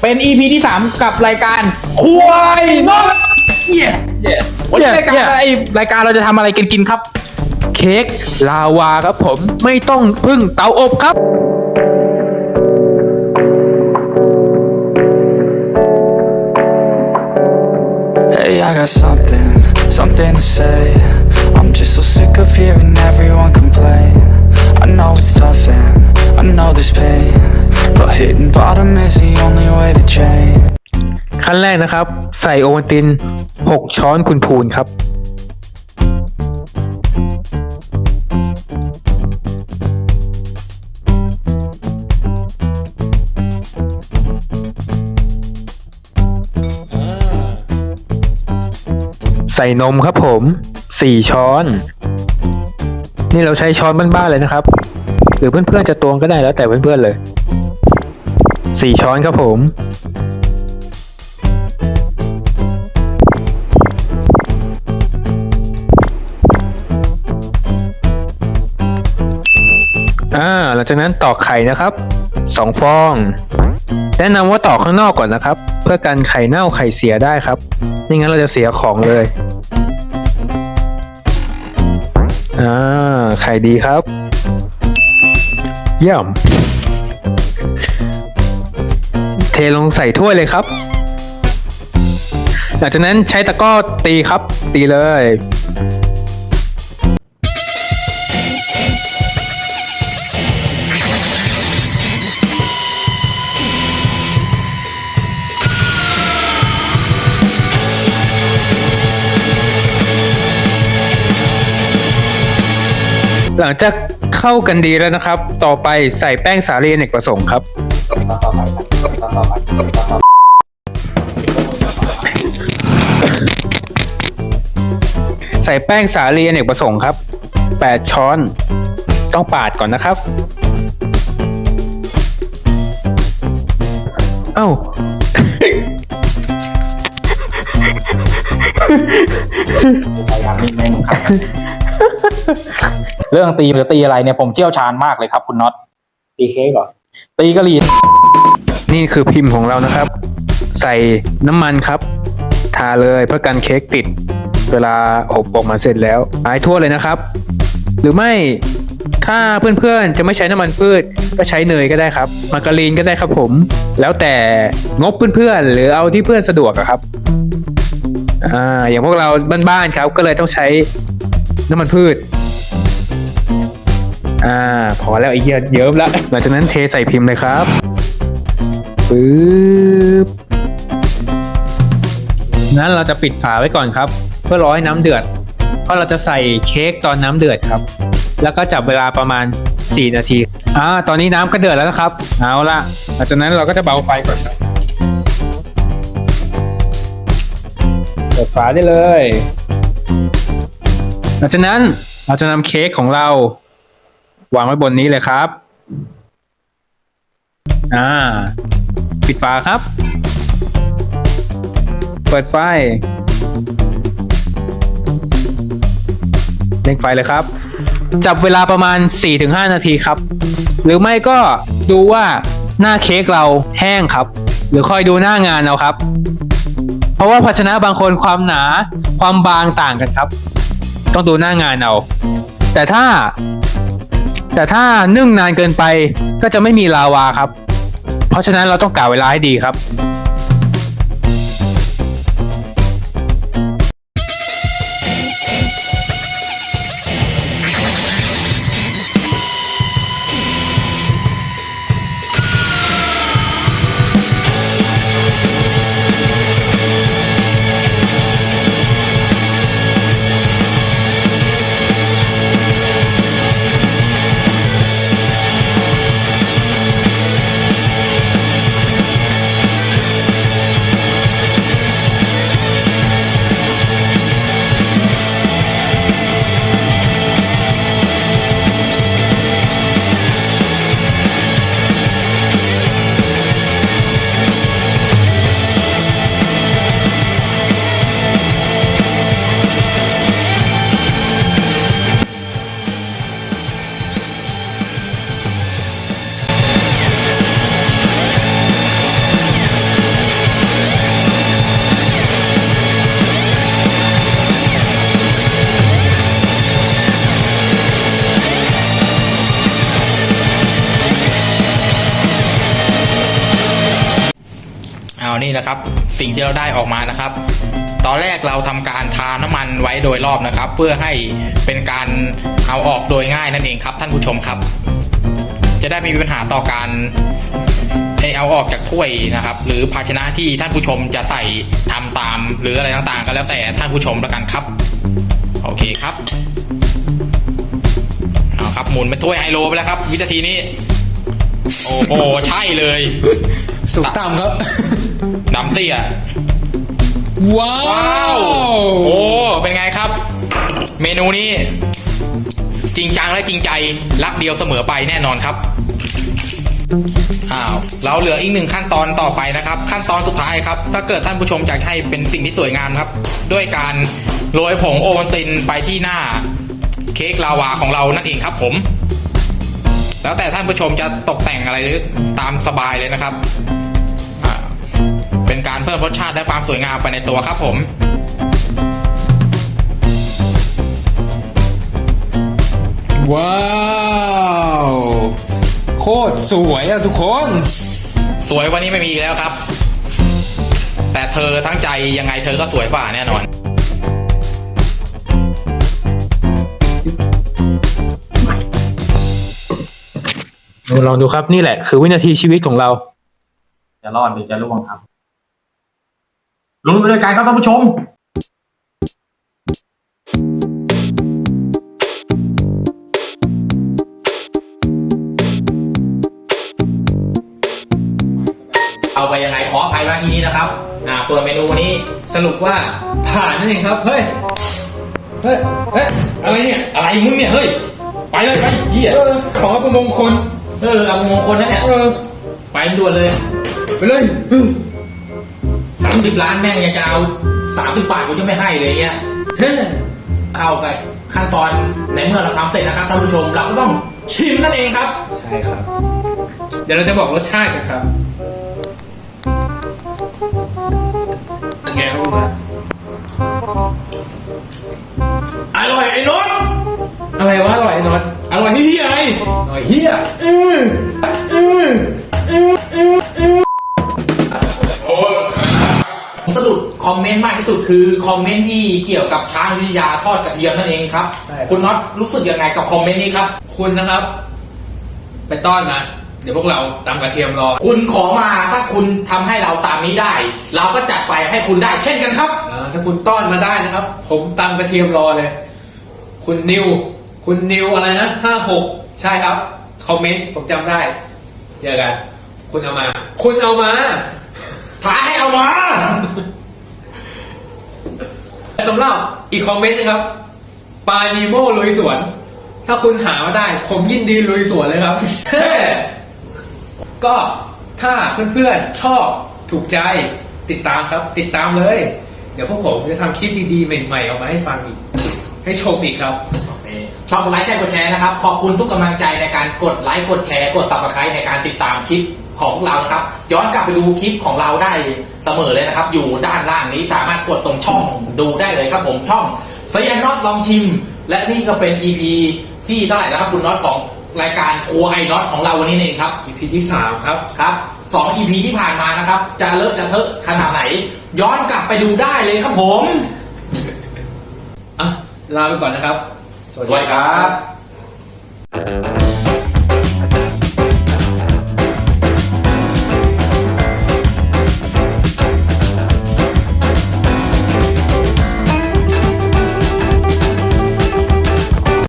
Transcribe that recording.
เป็น EP ที่ 3 กับรายการควายนอตเย่วันนี้รายการอะไรรายการเราจะทำอะไรกินกินๆครับ เค้กลาวาครับผมไม่ต้องพึ่งเตาอบครับ Hey, I got something, something to say. I'm just so sick of hearing everyone complain. Know it's tough and I know there's pain. But hitting bottom is the only way to change. ขั้นแรกนะครับ ใส่โอวัลติน 6 ช้อนคุณพูนครับ ใส่นมครับผม 4 ช้อน นี่เราใช้ช้อนบ้านๆเลยนะครับ หรือเพื่อนๆจะตวงก็ได้แล้วแต่เพื่อนๆเลย4ช้อนครับผม อ่า หลังจากนั้นตอกไข่นะครับสองฟอง แนะนำว่าตอกข้างนอกก่อนนะครับ เพื่อกันไข่เน่าไข่เสียได้ครับไม่งั้นเราจะเสียของเลย อ่า ไข่ดีครับ เยี่ยม เทลงใส่ถ้วยเลยครับ หลังจากนั้นใช้ตะก้อตีครับ ตีเลย หลังจากเข้ากันดีแล้วนะครับ ต่อไปใส่แป้งสาลีอเนกประสงค์ครับ ใส่แป้งสาลีอเนกประสงค์ครับ 8 ช้อน ต้องปาดก่อนนะครับ เอ้า เรื่องตีหรือตีอะไรเนี่ยผมเชี่ยวชาญมากเลยครับ คุณน็อตตีเค้กเหรอตีกะหรี่นี่คือพิมพ์ของเรานะครับ ใส่น้ำมันครับ ทาเลยเพื่อกันเค้กติด เวลาอบออกมาเสร็จแล้วหายทั่วเลยนะครับ หรือไม่ถ้าเพื่อนๆจะไม่ใช้น้ำมันพืชก็ใช้เนยก็ได้ครับ มาการีนก็ได้ครับผม แล้วแต่งบเพื่อนๆหรือเอาที่เพื่อนสะดวกอะครับอ่าอย่างพวกเราบ้านๆครับก็เลยต้องใช้น้ำมันพืช อ่า พอแล้วไอ้เหี้ยเยิ้มแล้วหลังจากนั้นเทใส่พิมพ์เลยครับปึ๊บงั้นเราจะปิดฝาไว้ก่อนครับ เพื่อรอให้น้ำเดือด เพราะเราจะใส่เค้กตอนน้ำเดือดครับ แล้วก็จับเวลาประมาณ 4 นาทีอ่าตอนนี้น้ำก็เดือดแล้วนะครับ เอาละหลังจากนั้นเราก็จะเบาไฟก่อนครับเปิดฝาได้เลย หลังจากนั้นเราจะนำเค้กของเรา วางไว้บนนี้เลยครับ อ่า ปิดฝาครับ เปิดไฟเร่งไฟเลยครับ จับเวลาประมาณ 4-5 นาทีครับ หรือไม่ก็ดูว่าหน้าเค้กเราแห้งครับ หรือคอยดูหน้างานเอาครับ เพราะว่าภาชนะบางคนความหนาความบางต่างกันครับ ต้องดูหน้างานเอา แต่ถ้า แต่ถ้านึ่งนานเกินไปก็จะไม่มีลาวาครับ เพราะฉะนั้นเราต้องกะเวลาให้ดีครับ นี่นะครับ สิ่งที่เราได้ออกมานะครับ ตอนแรกเราทำการทาน้ำมันไว้โดยรอบนะครับ เพื่อให้เป็นการเอาออกโดยง่ายนั่นเองครับ ท่านผู้ชมครับ จะได้ไม่มีปัญหาต่อการให้เอาออกจากถ้วยนะครับ หรือภาชนะที่ท่านผู้ชมจะใส่ทำตาม หรืออะไรต่างๆ ก็แล้วแต่ท่านผู้ชมแล้วกันครับ โอเคครับเอาครับหมุนเป็นถ้วยไฮโลไปแล้วครับ วินาทีนี้ โอ้โห ใช่เลยสุกต่ำครับดำเตี้ยว้าว้าว โอ้ เป็นไงครับ เมนูนี้ จริงจังและจริงใจ รักเดียวเสมอไปแน่นอนครับ อ้าว เราเหลืออีกหนึ่งขั้นตอนต่อไปนะครับ ขั้นตอนสุดท้ายครับ ถ้าเกิดท่านผู้ชมอยากให้เป็นสิ่งที่สวยงามครับ ด้วยการโรยผงโอวัลตินไปที่หน้า เค้กลาวาของเรานั่นเองครับผม แล้วแต่ท่านผู้ชมจะตกแต่งอะไรตามสบายเลยนะครับ เป็นการเพิ่มรสชาติและความสวยงามไปในตัวครับผมว้าวโคตรสวยอะทุกคน สวยวันนี้ไม่มีแล้วครับ แต่เธอทั้งใจยังไงเธอก็สวยกว่าแน่นอน ลองดูครับนี่แหละคือวินาทีชีวิตของเรา จะรอดหรือจะร่วงครับลุ้นไปด้วยกันครับท่านผู้ชม เอาไปยังไงขออภัยมาที่นี้นะครับ อ่าส่วนเมนูวันนี้สรุปว่าผ่านนั่นเองครับ เฮ้ย เฮ้ย เฮ้ย อะไรเนี่ย อะไรมึงเนี่ย เฮ้ย ไปเลยไปเหี้ยของอัปมงคล เออเอามงคลนะเนี่ยเออไปด่วนเลยไปเลยเออสามสิบล้านแม่งยังจะเอาสามสิบบาทกูจะไม่ให้เลยเงี้ยเฮ้ยเข้าไปขั้นตอนในเมื่อเราทำเสร็จนะครับท่านผู้ชมเราก็ต้องชิมนั่นเองครับ ใช่ครับ เดี๋ยวเราจะบอกรสชาติกันครับเป็นไงครับคุณมาอร่อยไอ้นนท์อะไรวะอร่อยไอ้นน ท์อร่อยที่ไงอร่อยเฮียสะดุดคอมเมนต์มากที่สุดคือคอมเมนต์ที่เกี่ยวกับช้างวิทยาทอดกระเทียมนั่นเองครับ คุณน็อตรู้สึกยังไงกับคอมเมนต์นี้ครับ คุณนะครับ ไปต้อนมาเดี๋ยวพวกเราตำกระเทียมรอ คุณขอมาถ้าคุณทำให้เราตามนี้ได้ เราก็จัดไปให้คุณได้เช่นกันครับอ่าถ้าคุณต้อนมาได้นะครับ ผมตำกระเทียมรอเลย คุณนิว คุณนิวอะไรนะห้าหกใช่ครับ คอมเมนต์ผมจำได้ เจอกัน คุณเอามา คุณเอามาท้าให้เอามาสำหรับอีกคอมเมนต์นะครับ ปานีโมลุยสวน ถ้าคุณหามาได้ ผมยินดีลุยสวนเลยครับ ก็ถ้าเพื่อนๆชอบถูกใจติดตามครับ ติดตามเลย เดี๋ยวพวกผมจะทำคลิปดีๆ ใหม่ๆออกมาให้ฟังอีก ให้ชมอีกครับ ชอบกดไลค์ใช่กดแชร์นะครับ ขอบคุณทุกกำลังใจในการกดไลค์กดแชร์ กด subscribe ในการติดตามคลิปของพวกเรานะครับ ย้อนกลับไปดูคลิปของเราได้เสมอเลยนะครับ อยู่ด้านล่างนี้สามารถกดตรงช่องดูได้เลยครับผมช่องเซียนน็อตลองชิม และนี่ก็เป็น EP ที่เท่าไหร่นะครับคุณน็อตของรายการครัวไอน็อตของเราวันนี้เองครับ EP ที่สามครับครับสอง EP ที่ผ่านมานะครับ จะเลอะจะเทอะขนาดไหน ย้อนกลับไปดูได้เลยครับผมอะลาไปก่อนนะครับ สวัสดีครับ